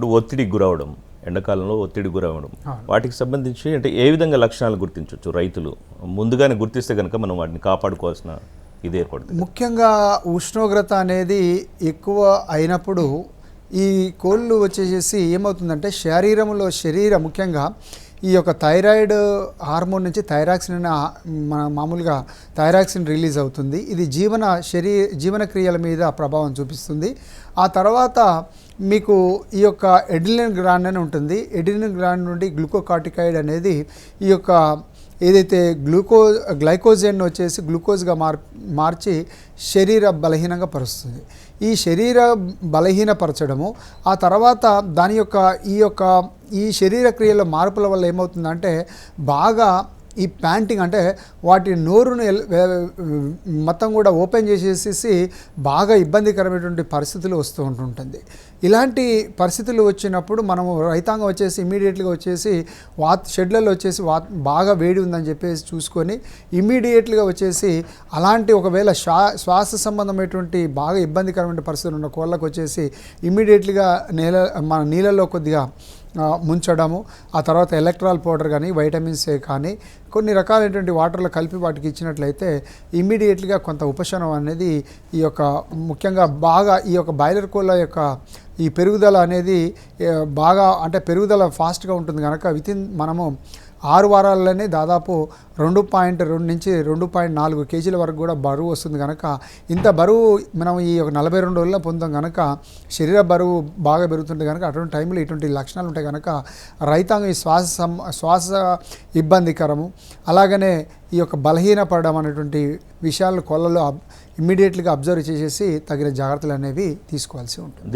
ఇప్పుడు ఒత్తిడికి గురవడం ఎండాకాలంలో ఒత్తిడి గురవడం వాటికి సంబంధించి అంటే ఏ విధంగా లక్షణాలు గుర్తించవచ్చు రైతులు? ముందుగానే గుర్తిస్తే కనుక మనం వాటిని కాపాడుకోవాల్సిన ఇది ఏర్పడుతుంది. ముఖ్యంగా ఉష్ణోగ్రత అనేది ఎక్కువ అయినప్పుడు ఈ కోళ్ళు వచ్చేసేసి ఏమవుతుందంటే శరీరంలో శరీరం ముఖ్యంగా ఈ యొక్క థైరాయిడ్ హార్మోన్ నుంచి థైరాక్సిన్ అనే మన మామూలుగా థైరాక్సిన్ రిలీజ్ అవుతుంది. ఇది జీవన శరీ జీవన క్రియల మీద ప్రభావం చూపిస్తుంది. ఆ తర్వాత మీకు ఈ యొక్క ఎడిలిన్ గ్రాండ్ అని ఉంటుంది. ఎడిలిన్ గ్రాండ్ నుండి గ్లూకోకాటికాయిడ్ అనేది ఈ యొక్క ఏదైతే గ్లూకో గ్లైకోజన్ వచ్చేసి గ్లూకోజ్గా మార్ మార్చి శరీర బలహీనంగా పరుస్తుంది. ఈ శరీర బలహీనపరచడము ఆ తర్వాత దాని యొక్క ఈ యొక్క ఈ శరీర క్రియల మార్పుల వల్ల ఏమవుతుందంటే బాగా ఈ ప్యాంటింగ్ అంటే వాటి నోరును మొత్తం కూడా ఓపెన్ చేసేసేసి బాగా ఇబ్బందికరమైనటువంటి పరిస్థితులు వస్తూ ఉంటుంటుంది. ఇలాంటి పరిస్థితులు వచ్చినప్పుడు మనము రైతాంగం వచ్చేసి ఇమీడియట్గా వచ్చేసి వా షెడ్లలో వచ్చేసి వా బాగా వేడి ఉందని చెప్పేసి చూసుకొని ఇమీడియట్గా వచ్చేసి అలాంటి ఒకవేళ శ్వా శ్వాస సంబంధమైనటువంటి బాగా ఇబ్బందికరమైన పరిస్థితులు ఉన్న కోళ్ళకు వచ్చేసి ఇమీడియట్గా నేల మన నీళ్ళలో కొద్దిగా ముంచడము ఆ తర్వాత ఎలక్ట్రాల్ పౌడర్ కానీ వైటమిన్స్ ఏ కానీ కొన్ని రకాలైనటువంటి వాటర్లో కలిపి వాటికి ఇచ్చినట్లయితే ఇమ్మీడియట్గా కొంత ఉపశమనం అనేది ఈ యొక్క ముఖ్యంగా బాగా ఈ యొక్క బాయిలర్ కోళ్ళ యొక్క ఈ పెరుగుదల అనేది బాగా అంటే పెరుగుదల ఫాస్ట్గా ఉంటుంది కనుక వితిన్ మనము ఆరు వారాల్లోనే దాదాపు రెండు పాయింట్ రెండు నుంచి రెండు పాయింట్ నాలుగు కేజీల వరకు కూడా బరువు వస్తుంది కనుక ఇంత బరువు మనం ఈ ఒక నలభై రెండు రోజుల్లో పొందాం కనుక శరీర బరువు బాగా పెరుగుతుంది కనుక అటువంటి టైంలో ఇటువంటి లక్షణాలు ఉంటాయి కనుక రైతాంగం ఈ శ్వాస సం శ్వాస ఇబ్బందికరము. అలాగనే ఈ యొక్క బలహీనపడడం అనేటువంటి విషయాలు కొలలో ఇమ్మీడియట్లీగా అబ్జర్వ్ చేసేసి తగిన జాగ్రత్తలు అనేవి తీసుకోవాల్సి ఉంటుంది.